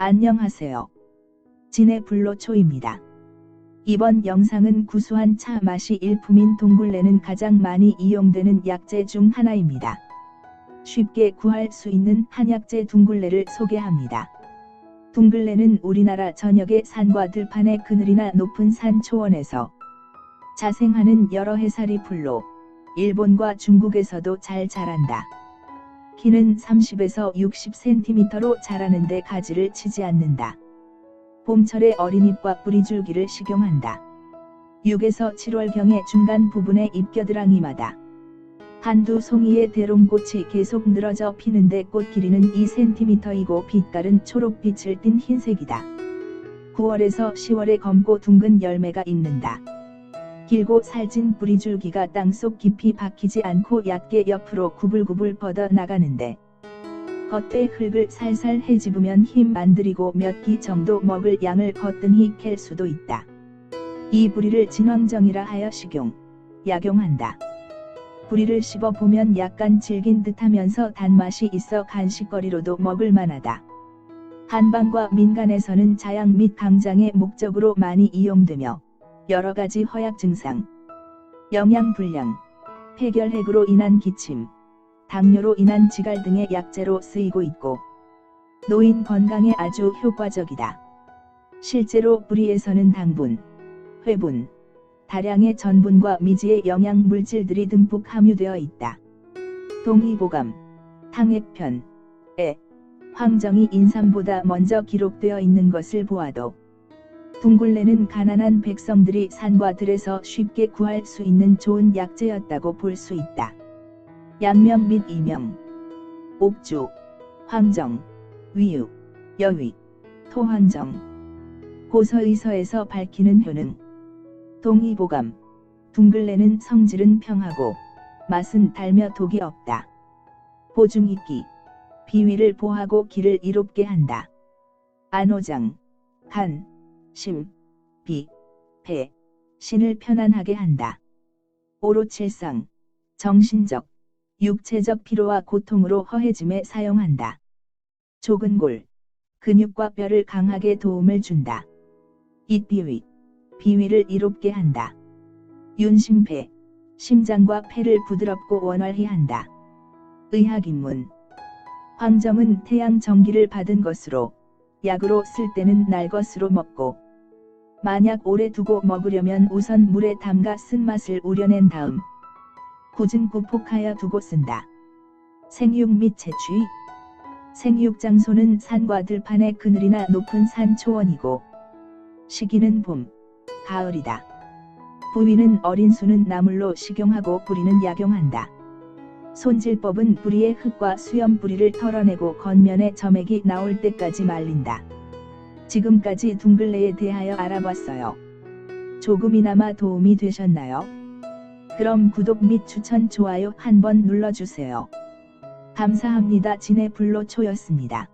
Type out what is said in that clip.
안녕하세요. 진해 불로초입니다. 이번 영상은 구수한 차 맛이 일품인 동굴레는 가장 많이 이용되는 약재 중 하나입니다. 쉽게 구할 수 있는 한약재 둥글레를 소개합니다. 둥글레는 우리나라 전역의 산과 들판의 그늘이나 높은 산 초원에서 자생하는 여러 해살이 풀로 일본과 중국에서도 잘 자란다. 키는 30에서 60cm로 자라는데 가지를 치지 않는다. 봄철에 어린잎과 뿌리줄기를 식용한다. 6에서 7월경에 중간 부분에 잎겨드랑이마다 한두 송이의 대롱꽃이 계속 늘어져 피는데 꽃 길이는 2cm이고 빛깔은 초록빛을 띤 흰색이다. 9월에서 10월에 검고 둥근 열매가 익는다. 길고 살진 뿌리줄기가 땅속 깊이 박히지 않고 얕게 옆으로 구불구불 뻗어 나가는데 겉에 흙을 살살 헤집으면 힘 안 들이고 몇 끼 정도 먹을 양을 거뜬히 캘 수도 있다. 이 부리를 진황정이라 하여 식용, 약용한다. 부리를 씹어 보면 약간 질긴 듯하면서 단맛이 있어 간식거리로도 먹을 만하다. 한방과 민간에서는 자양 및 강장의 목적으로 많이 이용되며 여러 가지 허약 증상, 영양 불량, 폐결핵으로 인한 기침, 당뇨로 인한 지갈 등의 약재로 쓰이고 있고 노인 건강에 아주 효과적이다. 실제로 뿌리에서는 당분, 회분, 다량의 전분과 미지의 영양 물질들이 듬뿍 함유되어 있다. 동의보감, 탕액편, 에, 황정이 인삼보다 먼저 기록되어 있는 것을 보아도 둥굴레는 가난한 백성들이 산과 들에서 쉽게 구할 수 있는 좋은 약재였다고 볼 수 있다. 양명 및 이명, 옥주, 황정, 위유, 여위, 토황정, 고서의서에서 밝히는 효능, 동의보감, 둥글레는 성질은 평하고 맛은 달며 독이 없다. 보중익기, 비위를 보하고 기를 이롭게 한다. 안호장, 간, 심, 비, 배, 신을 편안하게 한다. 오로칠상, 정신적, 육체적 피로와 고통으로 허해짐에 사용한다. 좁은 골, 근육과 뼈를 강하게 도움을 준다. 잇비위, 비위를 이롭게 한다. 윤심폐, 심장과 폐를 부드럽고 원활히 한다. 의학입문, 황정은 태양 전기를 받은 것으로 약으로 쓸 때는 날 것으로 먹고 만약 오래 두고 먹으려면 우선 물에 담가 쓴맛을 우려낸 다음 굳은 구폭하여 두고 쓴다. 생육 및 채취 생육 장소는 산과 들판의 그늘이나 높은 산 초원이고 시기는 봄, 가을이다. 부위는 어린 수는 나물로 식용하고 뿌리는 약용한다. 손질법은 뿌리의 흙과 수염 뿌리를 털어내고 겉면에 점액이 나올 때까지 말린다. 지금까지 둥글레에 대하여 알아봤어요. 조금이나마 도움이 되셨나요? 그럼 구독 및 추천 좋아요 한번 눌러주세요. 감사합니다. 진해 불로초였습니다.